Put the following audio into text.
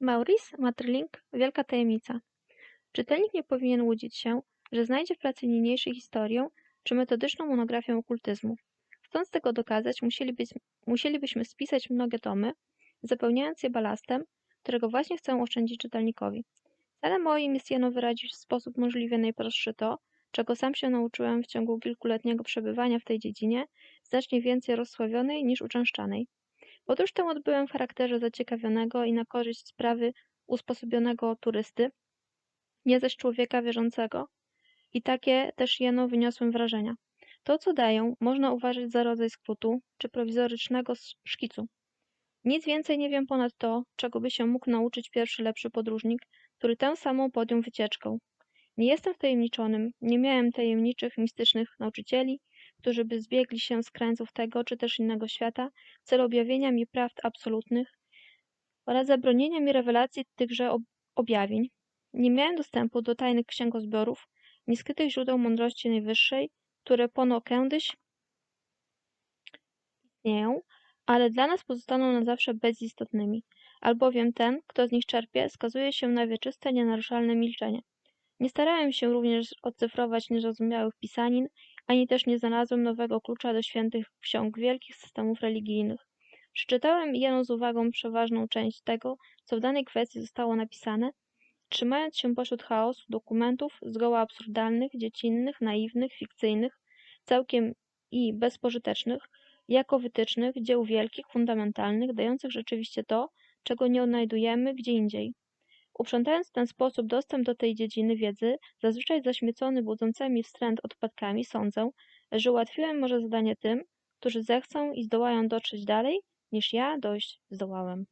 Maurice Maeterlinck Wielka tajemnica. Czytelnik nie powinien łudzić się, że znajdzie w pracy niniejszej historię czy metodyczną monografię okultyzmu. Chcąc tego dokazać, musielibyś, musielibyśmy spisać mnogie tomy, zapełniając je balastem, którego właśnie chcę oszczędzić czytelnikowi. Celem moim jest jeno wyrazić w sposób możliwie najprostszy to, czego sam się nauczyłem w ciągu kilkuletniego przebywania w tej dziedzinie, znacznie więcej rozsławionej niż uczęszczanej. Podróż tę odbyłem w charakterze zaciekawionego i na korzyść sprawy usposobionego turysty, nie zaś człowieka wierzącego. I takie też jeno wyniosłem wrażenia. To, co dają, można uważać za rodzaj skrótu czy prowizorycznego szkicu. Nic więcej nie wiem ponad to, czego by się mógł nauczyć pierwszy lepszy podróżnik, który tę samą podjął wycieczkę. Nie jestem wtajemniczonym, nie miałem tajemniczych, mistycznych nauczycieli, którzy by zbiegli się z krańców tego czy też innego świata w celu objawienia mi prawd absolutnych oraz zabronienia mi rewelacji tychże ob objawień. Nie miałem dostępu do tajnych księgozbiorów, nieskrytych źródeł mądrości najwyższej, które pono kiedyś istnieją, ale dla nas pozostaną na zawsze bezistotnymi, albowiem ten, kto z nich czerpie, skazuje się na wieczyste, nienaruszalne milczenie. Nie starałem się również odcyfrować niezrozumiałych pisanin, ani też nie znalazłem nowego klucza do świętych ksiąg wielkich systemów religijnych. Przeczytałem jeno z uwagą przeważną część tego, co w danej kwestii zostało napisane, trzymając się pośród chaosu dokumentów zgoła absurdalnych, dziecinnych, naiwnych, fikcyjnych, całkiem i bezpożytecznych, jako wytycznych dzieł wielkich, fundamentalnych, dających rzeczywiście to, czego nie odnajdujemy gdzie indziej. Uprzątając w ten sposób dostęp do tej dziedziny wiedzy, zazwyczaj zaśmiecony budzącymi wstręt odpadkami, sądzę, że ułatwiłem może zadanie tym, którzy zechcą i zdołają dotrzeć dalej, niż ja dojść zdołałem.